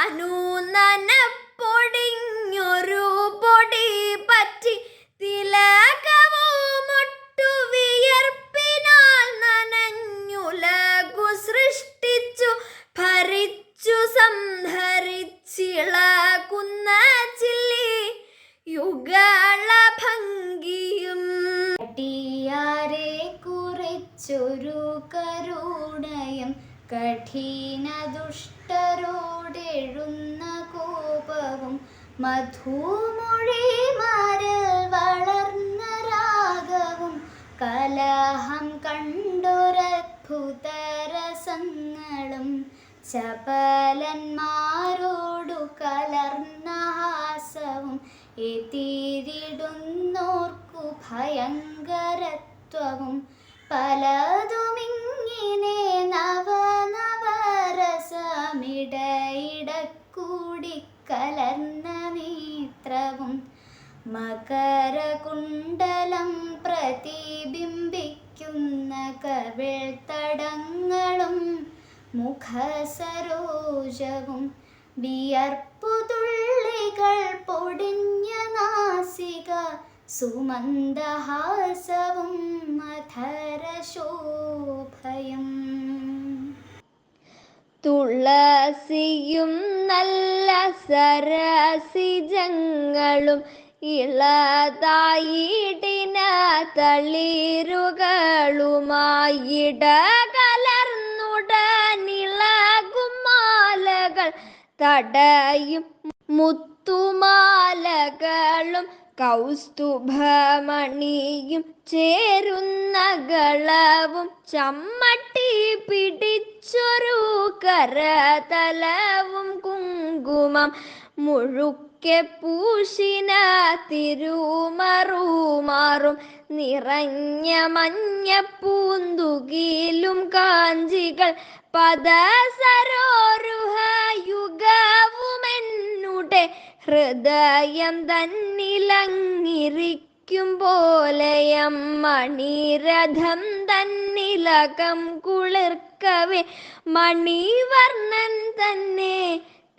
താനു നനപ്പൊടിഞ്ഞൊരു പൊടി പറ്റി തിലകവുമൊട്ടു വിയർപ്പിനാൽ നനഞ്ഞുലകു സൃഷ്ടിച്ചു ഭരിച്ചു സംഹരിച്ചിളകുന്ന ചില്ലി യുഗളഭംഗിയും. അടിയാരെ കുറിച്ചൊരു കരുണയം കഠിന ദുഷ്ട ദുഷ്ടരോടെഴുന്ന കോപവും മധുമൊഴി മരൽ വളർന്ന രാഗവും കലഹം കണ്ടൊരത്ഭുതരസങ്ങളും ചപലന്മാരോടു കലർന്ന ഹാസവും എത്തിരിടുന്നോർക്കു ഭയങ്കരത്വവും പലതുമിങ്ങനെ നവനവരസമിടയിടക്കൂടി മകരകുണ്ടലം പ്രതിബിംബിക്കുന്ന കവിൾത്തടങ്ങളും മുഖസരോജവും വിയർപ്പുതുള്ളികൾ പൊടിഞ്ഞ നാസിക സുമന്ദഹാസവും മധരശോഭയും. തുളസിയും നല്ല സരസിജങ്ങളും ഇളതായിടിന തളിരുകളുമായിട കലർന്നുടനിളകും മാലകൾ തടയും മുത്തുമാലകളും കൗസ്തുഭമണിയും ചേരുന്നകളവും ചമ്മട്ടി പിടിച്ചൊരു കരതലവും കുങ്കുമം മുഴുക്കെ പൂശിന തിരുമറുമാറും നിറഞ്ഞ മഞ്ഞ പൂന്തുകിലും കാഞ്ചികൾ പദസരോരുഹയുഗവുമെന്നുടെ ഹൃദയം തന്നിലങ്ങിരിക്കും പോലെയം മണിരഥം തന്നിലകം കുളിർക്കവേ മണിവർണൻ തന്നെ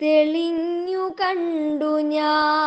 തെളിഞ്ഞു കണ്ടു ഞാൻ.